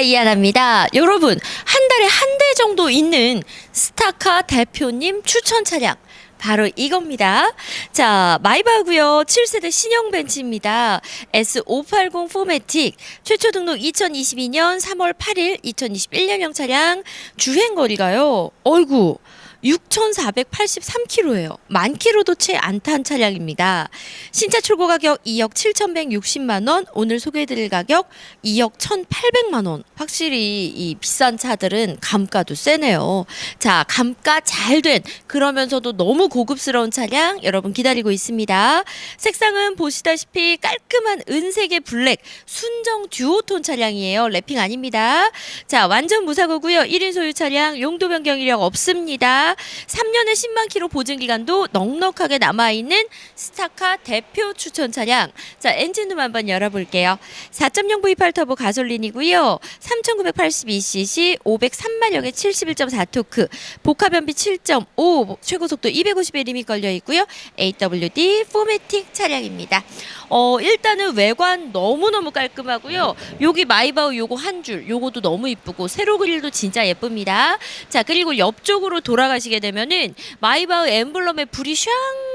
이하나입니다. 여러분, 한 달에 한 대 정도 있는 스타카 대표님 추천 차량. 바로 이겁니다. 자, 마이바고요. 7세대 신형 벤츠입니다. S580 포매틱 최초 등록 2022년 3월 8일 2021년형 차량 주행 거리가요. 어이구. 6,483km예요. 만 킬로도 채 안 탄 차량입니다. 신차 출고 가격 2억 7,160만 원, 오늘 소개해드릴 가격 2억 1,800만 원. 확실히 이 비싼 차들은 감가도 세네요. 자, 감가 잘 된 그러면서도 너무 고급스러운 차량 여러분 기다리고 있습니다. 색상은 보시다시피 깔끔한 은색의 블랙 순정 듀오톤 차량이에요. 랩핑 아닙니다. 자, 완전 무사고고요. 1인 소유 차량 용도 변경 이력 없습니다. 3년에 10만 킬로 보증 기간도 넉넉하게 남아 있는 스타카 대표 추천 차량. 자, 엔진룸 한번 열어 볼게요. 4.0 V8 터보 가솔린이고요. 3,982cc 503마력의 71.4 토크. 복합 연비 7.5 최고 속도 251mm 걸려 있고요. AWD 포매틱 차량입니다. 어, 일단은 외관 너무너무 깔끔하고요. 여기 마이바우 요거 한 줄, 요것도 너무 이쁘고 세로 그릴도 진짜 예쁩니다. 자, 그리고 옆쪽으로 돌아가 시게 되면은 마이바우 엠블럼에 불이 샹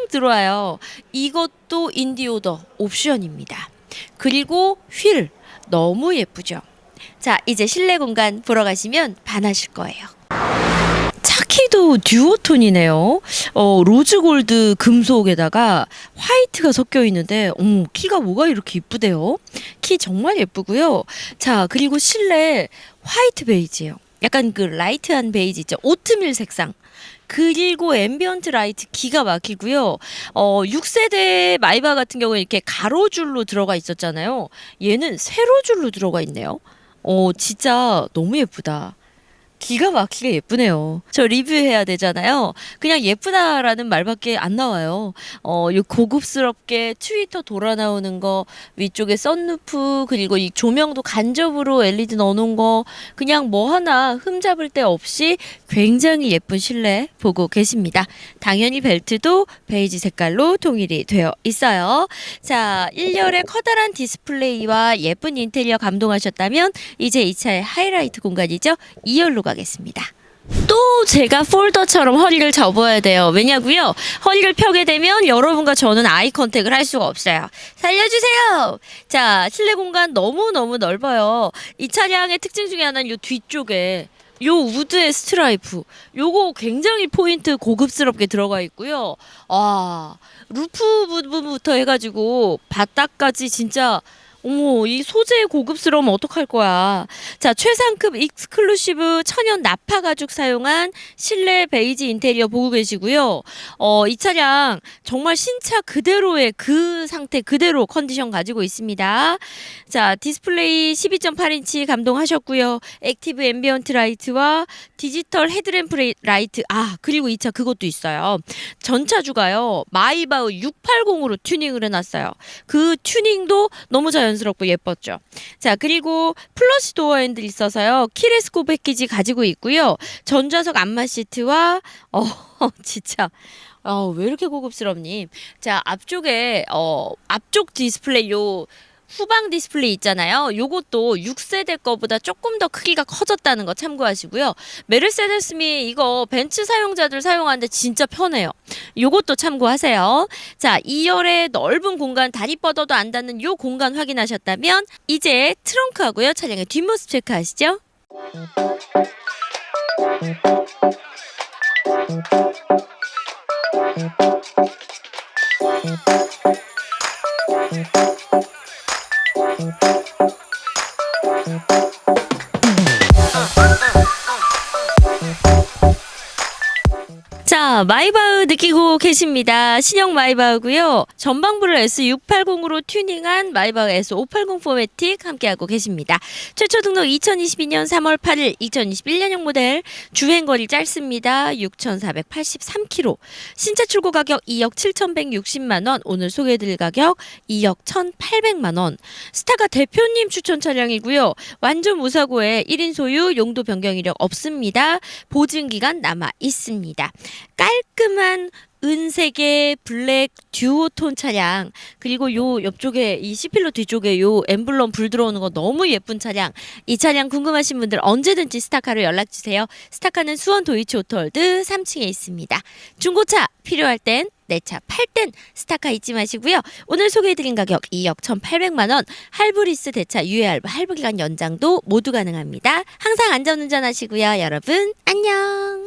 들어와요. 이것도 인디오더 옵션입니다. 그리고 휠 너무 예쁘죠. 자, 이제 실내 공간 보러 가시면 반하실 거예요. 차키도 듀오톤이네요. 어, 로즈 골드 금속에다가 화이트가 섞여 있는데, 어머, 키가 뭐가 이렇게 이쁘대요? 키 정말 예쁘고요. 자, 그리고 실내 화이트 베이지예요. 약간 그 라이트한 베이지 있죠. 오트밀 색상. 그리고 앰비언트 라이트 기가 막히고요. 어, 6세대 마이바 같은 경우에 이렇게 가로줄로 들어가 있었잖아요. 얘는 세로줄로 들어가 있네요. 어, 진짜 너무 예쁘다. 기가 막히게 예쁘네요. 저 리뷰해야 되잖아요. 그냥 예쁘다라는 말밖에 안 나와요. 어, 이 고급스럽게 트위터 돌아 나오는 거, 위쪽에 썬루프, 그리고 이 조명도 간접으로 LED 넣어놓은 거, 그냥 뭐 하나 흠잡을 데 없이 굉장히 예쁜 실내 보고 계십니다. 당연히 벨트도 베이지 색깔로 통일이 되어 있어요. 자, 1열의 커다란 디스플레이와 예쁜 인테리어 감동하셨다면, 이제 이 차의 하이라이트 공간이죠. 2열로 가겠습니다. 또 제가 폴더처럼 허리를 접어야 돼요. 왜냐고요? 허리를 펴게 되면 여러분과 저는 아이 컨택을 할 수가 없어요. 살려주세요. 자, 실내 공간 너무 너무 넓어요. 이 차량의 특징 중에 하나는 요 뒤쪽에 요 우드의 스트라이프 요거 굉장히 포인트 고급스럽게 들어가 있고요. 아 루프 부분부터 해가지고 바닥까지 진짜 어머 이 소재의 고급스러움 어떡할 거야. 자 최상급 익스클루시브 천연 나파 가죽 사용한 실내 베이지 인테리어 보고 계시고요. 어 이 차량 정말 신차 그대로의 그 상태 그대로 컨디션 가지고 있습니다. 자 디스플레이 12.8인치 감동하셨고요. 액티브 앰비언트 라이트와 디지털 헤드램프 라이트 아 그리고 이 차 그것도 있어요. 전차주가요 마이바우 680으로 튜닝을 해 놨어요. 그 튜닝도 너무 자연 스럽고 예뻤죠. 자 그리고 플러시 도어 핸들 있어서요 키레스코 패키지 가지고 있고요. 전좌석 안마 시트와 어 진짜 어, 왜 이렇게 고급스럽니? 자, 앞쪽에, 어, 앞쪽 디스플레이 요, 후방 디스플레이 있잖아요. 요것도 6세대 거보다 조금 더 크기가 커졌다는 거 참고하시고요. 메르세데스미 이거 벤츠 사용자들 사용하는데 진짜 편해요. 요것도 참고하세요. 자, 2열의 넓은 공간 다리 뻗어도 안 닿는 요 공간 확인하셨다면 이제 트렁크하고요. 차량의 뒷모습 체크하시죠. Thank 자, 마이바흐 느끼고 계십니다. 신형 마이바흐고요. 전방부를 S680으로 튜닝한 마이바흐 S580 포매틱 함께하고 계십니다. 최초 등록 2022년 3월 8일 2021년형 모델 주행거리 짧습니다. 6,483km. 신차 출고 가격 2억 7,160만 원. 오늘 소개해드릴 가격 2억 1,800만 원. 스타가 대표님 추천 차량이고요. 완전 무사고에 1인 소유 용도 변경 이력 없습니다. 보증 기간 남아 있습니다. 깔끔한 은색의 블랙 듀오톤 차량 그리고 요 옆쪽에 이 C필로 뒤쪽에 요 엠블럼 불 들어오는 거 너무 예쁜 차량. 이 차량 궁금하신 분들 언제든지 스타카로 연락 주세요. 스타카는 수원 도이치 오토월드 3층에 있습니다. 중고차 필요할 땐 내 차 팔 땐 스타카 잊지 마시고요. 오늘 소개해드린 가격 2억 1,800만 원 할부리스 대차 유예 할부 할부 기간 연장도 모두 가능합니다. 항상 안전운전하시고요 여러분. 안녕